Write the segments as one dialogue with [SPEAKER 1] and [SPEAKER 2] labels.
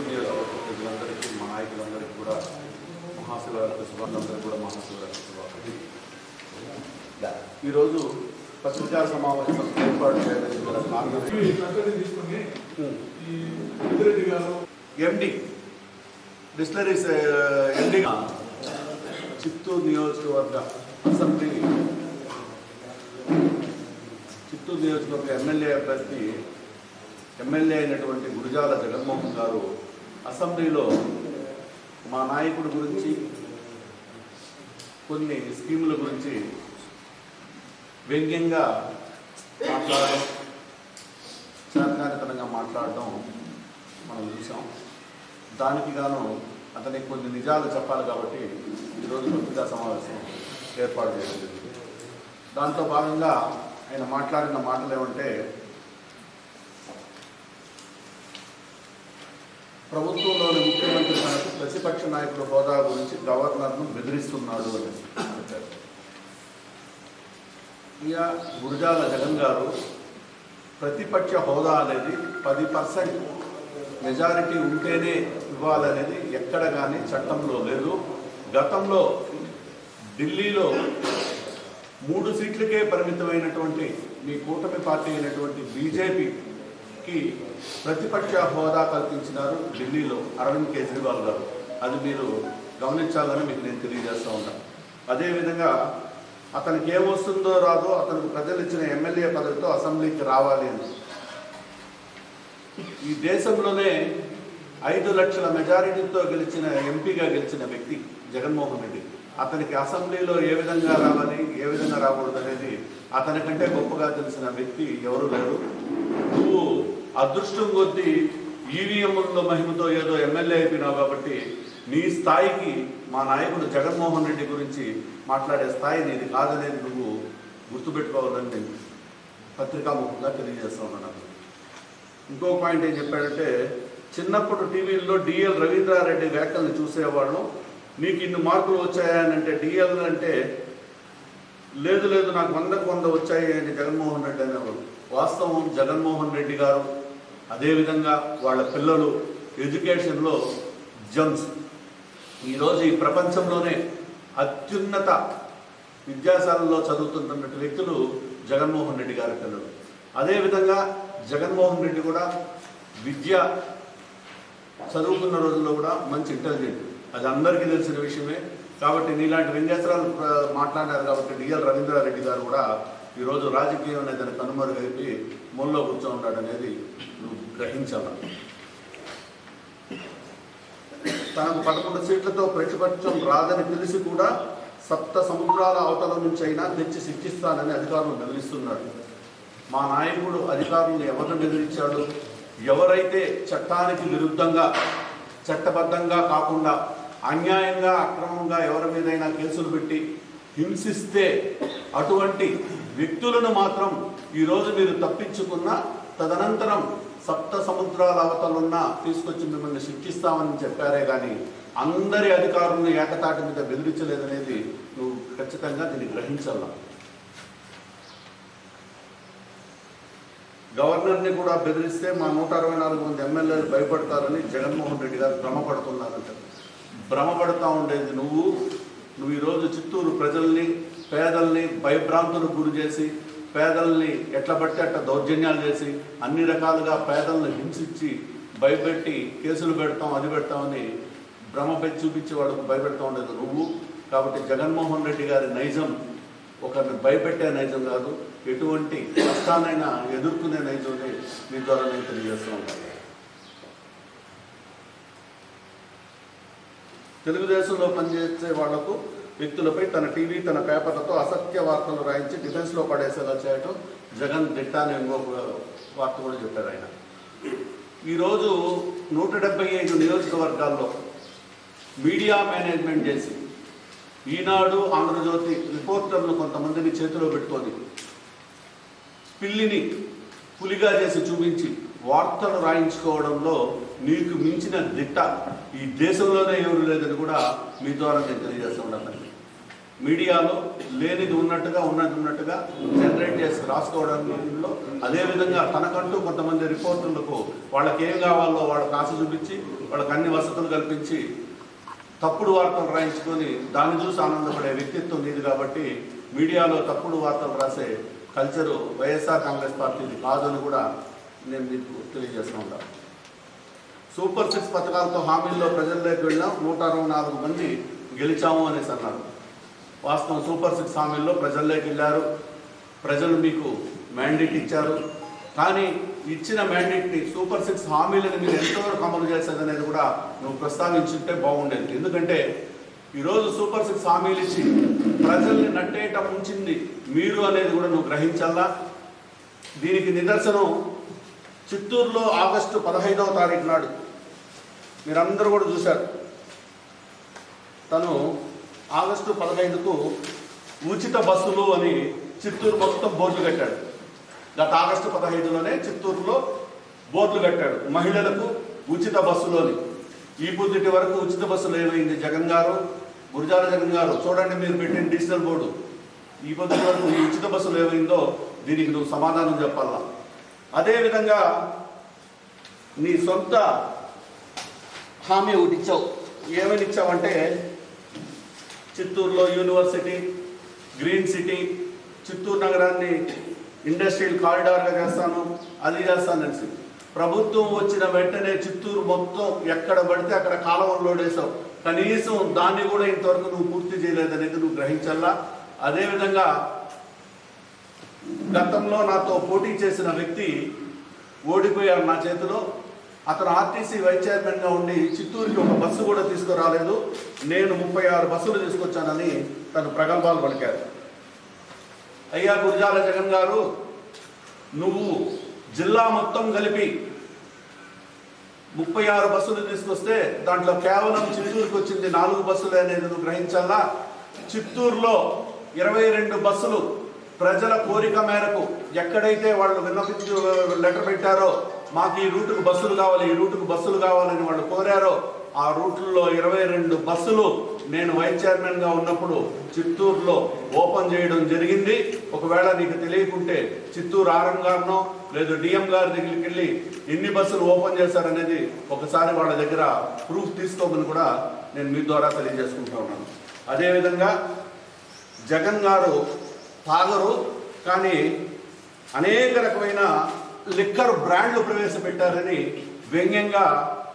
[SPEAKER 1] చిత్తూరు నియోజకవర్గ ప్రజలందరికీ మా నాయకులందరికీ కూడా మహాశివరాత్రి శుభాకాంక్షలు కూడా మహాశివరాత్రి శుభాకాంక్షలు. ఈరోజు పత్రికా సమావేశం ఏర్పాటు చేయడానికి ఎండి డిస్టలరీస్ ఎండి చిత్తూరు నియోజకవర్గ అసెంబ్లీ చిత్తూరు నియోజకవర్గ ఎమ్మెల్యే అభ్యర్థి ఎమ్మెల్యే అయినటువంటి గురుజాల జగన్మోహన్ గారు అసెంబ్లీలో మా నాయకుడి గురించి కొన్ని స్కీముల గురించి వ్యంగ్యంగా మాట్లాడడం చేతకానితనంగా మాట్లాడడం మనం చూసాం. దానికి గాను అతనికి కొన్ని నిజాలు చెప్పాలి కాబట్టి ఈరోజు పత్రికా సమావేశం ఏర్పాటు చేయడం జరిగింది. భాగంగా ఆయన మాట్లాడిన మాటలు ఏమంటే ప్రభుత్వంలోని ముఖ్యమంత్రి తనకు ప్రతిపక్ష నాయకుల హోదా గురించి గవర్నర్ను బెదిరిస్తున్నాడు అని చెప్పారు. ఇక గురజాల జగన్ గారు ప్రతిపక్ష హోదా అనేది పది పర్సెంట్ మెజారిటీ ఉంటేనే ఇవ్వాలనేది ఎక్కడ కానీ చట్టంలో లేదు. గతంలో ఢిల్లీలో మూడు సీట్లకే పరిమితమైనటువంటి మీ కూటమి పార్టీ అయినటువంటి బీజేపీ కి ప్రతిపక్ష హోదా కల్పించినారు ఢిల్లీలో అరవింద్ కేజ్రీవాల్ గారు. అది మీరు గమనించాలని మీకు నేను తెలియజేస్తా ఉన్నాను అదేవిధంగా అతనికి ఏమొస్తుందో రాదో అతనికి ప్రజలు ఇచ్చిన ఎమ్మెల్యే పదవితో అసెంబ్లీకి రావాలి అని. ఈ దేశంలోనే ఐదు లక్షల మెజారిటీతో గెలిచిన ఎంపీగా గెలిచిన వ్యక్తి జగన్మోహన్ రెడ్డి. అతనికి అసెంబ్లీలో ఏ విధంగా రావాలి ఏ విధంగా రాకూడదు అనేది అతనికంటే గొప్పగా తెలిసిన వ్యక్తి ఎవరు లేరు. నువ్వు అదృష్టం కొద్దీ ఈవీఎంల మహిమతో ఏదో ఎమ్మెల్యే అయిపోయినావు కాబట్టి నీ స్థాయికి మా నాయకుడు జగన్మోహన్ రెడ్డి గురించి మాట్లాడే స్థాయి నీది కాదనేది నువ్వు గుర్తుపెట్టుకోవాలని నేను పత్రికాముఖంగా తెలియజేస్తా ఉన్నాను. ఇంకో పాయింట్ ఏం చెప్పాడంటే చిన్నప్పుడు టీవీల్లో డిఎల్ రవీంద్రారెడ్డి వ్యాఖ్యలను చూసేవాళ్ళం. నీకు ఇన్ని మార్కులు వచ్చాయనంటే డిఎల్ అంటే లేదు లేదు నాకు వందకు వంద వచ్చాయి అని జగన్మోహన్ రెడ్డి అనేవాడు. వాస్తవం జగన్మోహన్ రెడ్డి గారు అదేవిధంగా వాళ్ళ పిల్లలు ఎడ్యుకేషన్లో జంప్స్ ఈరోజు ఈ ప్రపంచంలోనే అత్యున్నత విద్యాశాలలో చదువుతున్నటువంటి వ్యక్తులు జగన్మోహన్ రెడ్డి గారి పిల్లలు. అదేవిధంగా జగన్మోహన్ రెడ్డి కూడా విద్య చదువుకున్న రోజుల్లో కూడా మంచి ఇంటెలిజెంట్ అది అందరికీ తెలిసిన విషయమే. కాబట్టి నీలాంటి విన్యాసాలు మాట్లాడారు కాబట్టి డిఎల్ రవీంద్రారెడ్డి గారు కూడా ఈరోజు రాజకీయం అనేది దాన్ని కనుమరుగైపి మూలలో కూర్చో ఉన్నాడు అనేది నువ్వు గ్రహించాల. తనకు పదకొండు సీట్లతో ప్రతిపక్షం రాదని తెలిసి కూడా సప్త సముద్రాల అవతల నుంచి అయినా తెచ్చి శిక్షిస్తానని అధికారులు బెదిరిస్తున్నాడు మా నాయకుడు అధికారులను ఎవరిని బెదిరించాడు? ఎవరైతే చట్టానికి విరుద్ధంగా చట్టబద్ధంగా కాకుండా అన్యాయంగా అక్రమంగా ఎవరి మీదైనా కేసులు పెట్టి హింసిస్తే అటువంటి వ్యక్తులను మాత్రం ఈరోజు మీరు తప్పించుకున్న తదనంతరం సప్త సముద్రాల అవతలున్న తీసుకొచ్చి మిమ్మల్ని శిక్షిస్తామని చెప్పారే కానీ అందరి అధికారులను ఏకతాటి మీద బెదిరించలేదనేది నువ్వు ఖచ్చితంగా దీన్ని గ్రహించాల గవర్నర్ని కూడా బెదిరిస్తే మా నూట అరవై నాలుగు మంది ఎమ్మెల్యేలు భయపడతారని జగన్మోహన్ రెడ్డి గారు భ్రమపడుతున్నారంట. భ్రమపడతా ఉండేది నువ్వు. నువ్వు ఈరోజు చిత్తూరు ప్రజల్ని పేదల్ని భయభ్రాంతులకు గురి చేసి పేదల్ని ఎట్ల బట్టి అట్ట దౌర్జన్యాలు చేసి అన్ని రకాలుగా పేదల్ని హింసించి భయపెట్టి కేసులు పెడతాం అది పెడతామని భ్రమ పెట్టి చూపించి వాళ్ళకు భయపెడతా ఉండేది నువ్వు. కాబట్టి జగన్మోహన్ రెడ్డి గారి నైజం ఒకరిని భయపెట్టే నైజం కాదు ఎటువంటి కష్టానైనా ఎదుర్కొనే నైజంని మీ ద్వారా నేను తెలియజేస్తూ ఉంటాను తెలుగుదేశంలో పనిచేసే వాళ్ళకు వ్యక్తులపై తన టీవీ తన పేపర్లతో అసత్య వార్తలు రాయించి డిఫెన్స్లో పడేసేలా చేయటం జగన్ దిట్ట అని ఇంకొక వార్త కూడా చెప్పారు ఆయన. ఈరోజు నూట డెబ్బై ఐదు నియోజకవర్గాల్లో మీడియా మేనేజ్మెంట్ చేసి ఈనాడు ఆంధ్రజ్యోతి రిపోర్టర్లు కొంతమందిని చేతిలో పెట్టుకొని పిల్లిని పులిగా చేసి చూపించి వార్తలు రాయించుకోవడంలో నీకు మించిన దిట్ట ఈ దేశంలోనే ఎవరు లేదని కూడా మీ ద్వారా నేను తెలియజేస్తూ ఉన్నాను మీడియాలో లేనిది ఉన్నట్టుగా ఉన్నది ఉన్నట్టుగా జనరేట్ చేసి రాసుకోవడంలో అదేవిధంగా తనకంటూ కొంతమంది రిపోర్టర్లకు వాళ్ళకి ఏం కావాలో వాళ్ళకి ఆశ చూపించి వాళ్ళకి అన్ని వసతులు కల్పించి తప్పుడు వార్తలు రాయించుకొని దాన్ని చూసి ఆనందపడే వ్యక్తిత్వం నీది కాబట్టి మీడియాలో తప్పుడు వార్తలు రాసే కల్చరు వైఎస్ఆర్ కాంగ్రెస్ పార్టీది కాదని కూడా నేను మీకు తెలియజేస్తూ ఉంటాను సూపర్ సిక్స్ పథకాలతో హామీల్లో ప్రజల్లోకి వెళ్ళాం నూట అరవై నాలుగు మంది గెలిచాము అనేసి అన్నారు. వాస్తవం సూపర్ సిక్స్ హామీల్లో ప్రజల్లోకి వెళ్ళారు. ప్రజలు మీకు మ్యాండేట్ ఇచ్చారు. కానీ ఇచ్చిన మ్యాండేట్ని సూపర్ సిక్స్ హామీలను మీరు ఎంతవరకు అమలు చేసేది అనేది కూడా నువ్వు ప్రస్తావించుంటే బాగుండేది. ఎందుకంటే ఈరోజు సూపర్ సిక్స్ హామీలు ఇచ్చి ప్రజల్ని నట్టేట ఉంచింది మీరు అనేది కూడా నువ్వు గ్రహించాలా? దీనికి నిదర్శనం చిత్తూరులో ఆగస్టు పదహైదవ తారీఖు నాడు మీరందరూ కూడా చూశారు. తను ఆగస్టు పదహైదుకు ఉచిత బస్సులు అని చిత్తూరు మొత్తం బోర్డులు కట్టాడు. గత ఆగస్టు పదహైదులోనే చిత్తూరులో బోర్డులు కట్టాడు. మహిళలకు ఉచిత బస్సులోని ఈ పొద్దుటి వరకు ఉచిత బస్సులు ఏమైంది? జగన్ గారు గురజాల జగన్ గారు చూడండి మీరు పెట్టిన డిజిటల్ బోర్డు. ఈ పొద్దుటి వరకు ఈ ఉచిత బస్సులు ఏమైందో దీనికి నువ్వు సమాధానం చెప్పాలా? అదేవిధంగా నీ సొంత హామీ ఒకటి ఇచ్చావు. ఏమని ఇచ్చావంటే చిత్తూరులో యూనివర్సిటీ గ్రీన్ సిటీ చిత్తూరు నగరాన్ని ఇండస్ట్రియల్ కారిడార్గా చేస్తాను అది చేస్తాను అనేసి. ప్రభుత్వం వచ్చిన వెంటనే చిత్తూరు మొత్తం ఎక్కడ పడితే అక్కడ కాలువలు లోడేసావు కనీసం దాన్ని కూడా ఇంతవరకు నువ్వు పూర్తి చేయలేదనేది నువ్వు గ్రహించాలా అదేవిధంగా గతంలో నాతో పోటీ చేసిన వ్యక్తి ఓడిపోయారు నా చేతిలో. అతను ఆర్టీసీ వైస్ చైర్మన్గా ఉండి చిత్తూరుకి ఒక బస్సు కూడా తీసుకురాలేదు. నేను ముప్పై ఆరు బస్సులు తీసుకొచ్చానని తను ప్రగల్భాలు పలికారు. అయ్యా గురజాల జగన్ గారు నువ్వు జిల్లా మొత్తం కలిపి ముప్పై ఆరు బస్సులు తీసుకొస్తే దాంట్లో కేవలం చిత్తూరుకి వచ్చింది నాలుగు బస్సులు అనేది నువ్వు గ్రహించాలా? చిత్తూరులో ఇరవై రెండు బస్సులు ప్రజల కోరిక మేరకు ఎక్కడైతే వాళ్ళు విన్నపించు లెటర్ పెట్టారో మాకు ఈ రూటుకు బస్సులు కావాలి ఈ రూటుకు బస్సులు కావాలని వాళ్ళు కోరారో ఆ రూట్లలో ఇరవై రెండు బస్సులు నేను వైస్ చైర్మన్గా ఉన్నప్పుడు చిత్తూరులో ఓపెన్ చేయడం జరిగింది. ఒకవేళ నీకు తెలియకుంటే చిత్తూరు ఆర్ఎం గారినో లేదు డిఎం గారి దగ్గరికి వెళ్ళి ఎన్ని బస్సులు ఓపెన్ చేశారనేది ఒకసారి వాళ్ళ దగ్గర ప్రూఫ్ తీసుకోమని కూడా నేను మీ ద్వారా తెలియజేసుకుంటా ఉన్నాను. అదేవిధంగా జగన్ గారు తాగరు కానీ అనేక రకమైన లిక్కర్ బ్రాండ్లు ప్రవేశపెట్టారని వ్యంగ్యంగా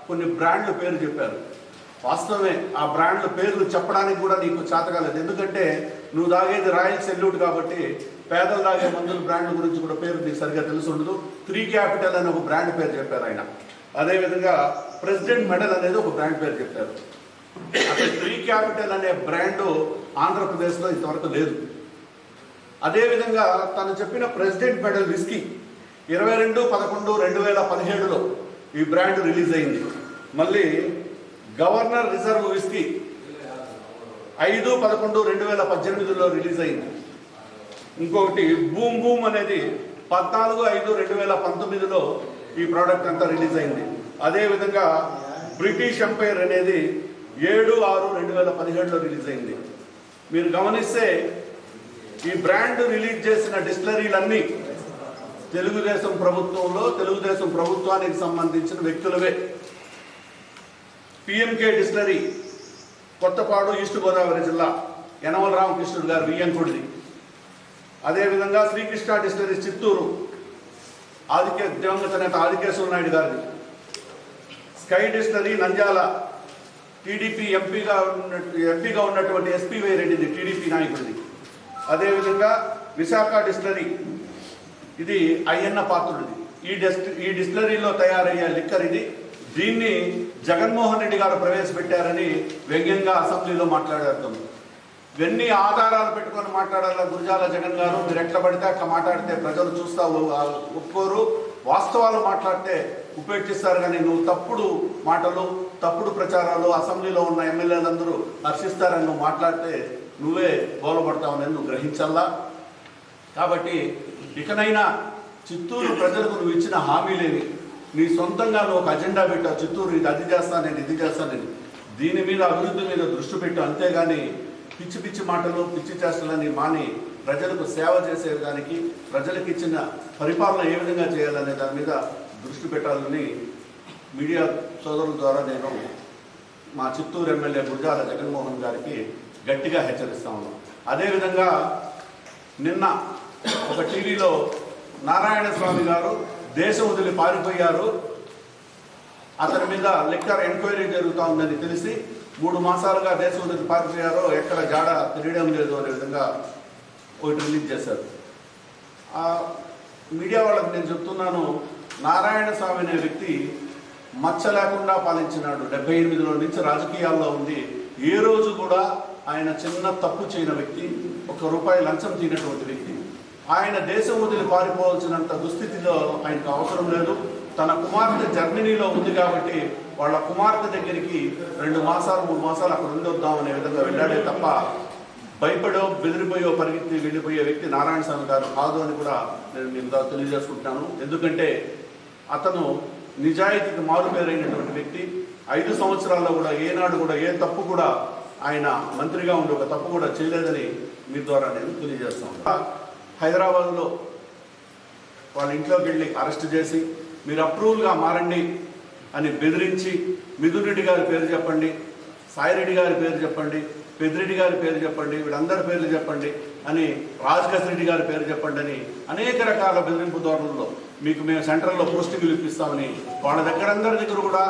[SPEAKER 1] కొన్ని బ్రాండ్ల పేరు చెప్పారు. వాస్తవమే ఆ బ్రాండ్ల పేర్లు చెప్పడానికి కూడా నీకు చేతకాలేదు ఎందుకంటే నువ్వు తాగేది రాయల్ సెల్యూట్ కాబట్టి పేదలు తాగే మందుల బ్రాండ్ల గురించి కూడా పేరు నీకు సరిగ్గా తెలిసి ఉండదు. త్రీ క్యాపిటల్ అనే ఒక బ్రాండ్ పేరు చెప్పారు ఆయన. అదేవిధంగా ప్రెసిడెంట్ మెడల్ అనేది ఒక బ్రాండ్ పేరు చెప్పారు. అసలు త్రీ క్యాపిటల్ అనే బ్రాండ్ ఆంధ్రప్రదేశ్లో ఇంతవరకు లేదు. అదేవిధంగా తను చెప్పిన ప్రెసిడెంట్ మెడల్ విస్కీ ఇరవై రెండు పదకొండు రెండు వేల పదిహేడులో ఈ బ్రాండ్ రిలీజ్ అయింది. మళ్ళీ గవర్నర్ రిజర్వ్ విస్కీ ఐదు పదకొండు రెండు వేల పద్దెనిమిదిలో రిలీజ్ అయింది. ఇంకొకటి బూమ్ బూమ్ అనేది పద్నాలుగు ఐదు రెండు వేల పంతొమ్మిదిలో ఈ ప్రోడక్ట్ అంతా రిలీజ్ అయింది. అదేవిధంగా బ్రిటిష్ ఎంపైర్ అనేది ఏడు ఆరు రెండు వేల పదిహేడులో రిలీజ్ అయింది. మీరు గమనిస్తే ఈ బ్రాండ్ రిలీజ్ చేసిన డిస్టిలరీలన్నీ తెలుగుదేశం ప్రభుత్వంలో తెలుగుదేశం ప్రభుత్వానికి సంబంధించిన వ్యక్తులవే. PMK distillery Kothapadu East Godavari జిల్లా యనమల రామకృష్ణుడు గారు వియ్యంకుడిది అదేవిధంగా శ్రీకృష్ణ డిస్టిలరీ చిత్తూరు ఆదికే దివంగత నేత ఆదికేశ్వర నాయుడు గారిది. స్కై డిస్టిలరీ నంద్యాల టీడీపీ ఎంపీగా ఉన్నట్టు ఎంపీగా ఉన్నటువంటి ఎస్పీవై రెడ్డిది టీడీపీ నాయకుడిది. అదేవిధంగా విశాఖ డిస్టిలరీ. ఇది అయ్యన్న పాత్రుడిది. ఈ డెస్ట్ ఈ డిస్టిలరీలో తయారయ్యే లిక్కర్ ఇది. దీన్ని జగన్మోహన్ రెడ్డి గారు ప్రవేశపెట్టారని వ్యంగ్యంగా అసెంబ్లీలో మాట్లాడారు. ఇవన్నీ ఆధారాలు పెట్టుకొని మాట్లాడాల గురజాల జగన్ గారు? మీరు ఎట్లా పడితే అట్లా మాట్లాడితే ప్రజలు చూస్తా ఒప్పుకోరు. వాస్తవాలు మాట్లాడితే ఉపేక్షిస్తారు కానీ నువ్వు తప్పుడు మాటలు తప్పుడు ప్రచారాలు అసెంబ్లీలో ఉన్న ఎమ్మెల్యేలందరూ హర్షిస్తారని నువ్వు మాట్లాడితే నువ్వే బోలపడతావని నువ్వు గ్రహించల్లా? కాబట్టి ఇకనైనా చిత్తూరు ప్రజలకు నువ్వు ఇచ్చిన హామీలేని నీ సొంతంగా నువ్వు ఒక అజెండా పెట్టావు. చిత్తూరు ఇది అది చేస్తాను నేను ఇది చేస్తానని దీని మీద అభివృద్ధి మీద దృష్టి పెట్టు. అంతేగాని పిచ్చి పిచ్చి మాటలు పిచ్చి చేష్టలని మాని ప్రజలకు సేవ చేసేదానికి ప్రజలకు ఇచ్చిన పరిపాలన ఏ విధంగా చేయాలనే దాని మీద దృష్టి పెట్టాలని మీడియా సోదరుల ద్వారా నేను మా చిత్తూరు ఎమ్మెల్యే గురజాల జగన్మోహన్ గారికి గట్టిగా హెచ్చరిస్తా ఉన్నాం. అదేవిధంగా నిన్న ఒక టీవీలో నారాయణ స్వామి గారు దేశం వదిలి పారిపోయారు. అతని మీద లిక్కర్ ఎంక్వైరీ జరుగుతూ ఉందని తెలిసి మూడు మాసాలుగా దేశం వదిలి పారిపోయారో ఎక్కడ జాడ తెలియడం లేదు అనే విధంగా ఒకటి రిలీజ్ చేశారు. ఆ మీడియా వాళ్ళకి నేను చెప్తున్నాను నారాయణ స్వామి అనే వ్యక్తి మచ్చ లేకుండా పాలించినాడు. డెబ్బై ఎనిమిదిలో నుంచి రాజకీయాల్లో ఉంది ఏ రోజు కూడా ఆయన చిన్న తప్పు చేయని వ్యక్తి ఒక రూపాయి లంచం తినటువంటి వ్యక్తి. ఆయన దేశం వదిలి పారిపోవాల్సినంత దుస్థితిలో ఆయనకు అవసరం లేదు. తన కుమార్తె జర్మనీలో ఉంది కాబట్టి వాళ్ళ కుమార్తె దగ్గరికి రెండు మాసాలు మూడు మాసాలు అక్కడ ఉండొద్దాం అనే విధంగా వెళ్ళాడే తప్ప భయపడో బెదిరిపోయో పరిగెత్తి వెళ్ళిపోయే వ్యక్తి నారాయణ స్వామి గారు కాదు అని కూడా నేను మీకు తెలియజేసుకుంటున్నాను. ఎందుకంటే అతను నిజాయితీకి మారుపేరైనటువంటి వ్యక్తి. ఐదు సంవత్సరాల్లో కూడా ఏనాడు కూడా ఏ తప్పు కూడా ఆయన మంత్రిగా ఉండి ఒక తప్పు కూడా చేయలేదని మీ ద్వారా నేను తెలియజేస్తాను హైదరాబాద్లో వాళ్ళ ఇంట్లోకి వెళ్ళి అరెస్ట్ చేసి మీరు అప్రూవల్గా మారండి అని బెదిరించి మిథున్ రెడ్డి గారి పేరు చెప్పండి సాయిరెడ్డి గారి పేరు చెప్పండి పెద్దిరెడ్డి గారి పేరు చెప్పండి వీళ్ళందరి పేర్లు చెప్పండి అని రాజకేశ్ రెడ్డి గారి పేరు చెప్పండి అని అనేక రకాల బెదిరింపు ధోరణుల్లో మీకు మేము సెంట్రల్లో పోస్టింగ్లు ఇప్పిస్తామని వాళ్ళ దగ్గర అందరి దగ్గర కూడా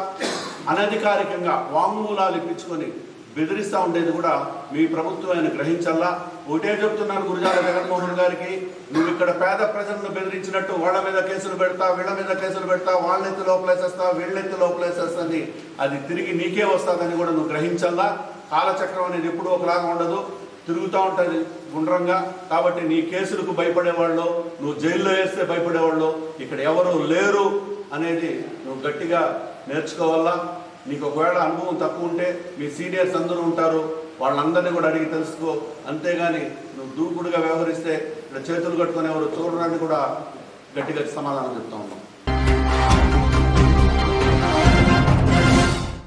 [SPEAKER 1] అనధికారికంగా వాంగ్మూలాలు ఇప్పించుకొని బెదిరిస్తూ ఉండేది కూడా మీ ప్రభుత్వం ఆయన గ్రహించాలా ఒకటే చెప్తున్నాను గురుజాల జగన్మోహన్ గారికి నువ్వు ఇక్కడ పేద ప్రజలను బెదిరించినట్టు వాళ్ళ మీద కేసులు పెడతా వీళ్ళ మీద కేసులు పెడతా వాళ్ళెత్తి లోపలేసేస్తా వీళ్ళెత్తి లోపలేసేస్తుంది. అది తిరిగి నీకే వస్తుందని కూడా నువ్వు గ్రహించల్లా. కాలచక్రం అనేది ఎప్పుడూ ఒకలాగా ఉండదు. తిరుగుతూ ఉంటుంది గుండ్రంగా. కాబట్టి నీ కేసులకు భయపడేవాళ్ళు నువ్వు జైల్లో వేస్తే భయపడేవాళ్ళు ఇక్కడ ఎవరు లేరు అనేది నువ్వు గట్టిగా నేర్చుకోవాలా నీకు ఒకవేళ అనుభవం తక్కువ ఉంటే మీ సీనియర్స్ అందరూ ఉంటారు వాళ్ళందరినీ కూడా అడిగి తెలుసుకో. అంతేగాని నువ్వు దూకుడుగా వ్యవహరిస్తే ఇక్కడ చేతులు కట్టుకుని ఎవరు చూడడానికి కూడా గట్టిగా సమాధానం చెప్తా ఉన్నాం.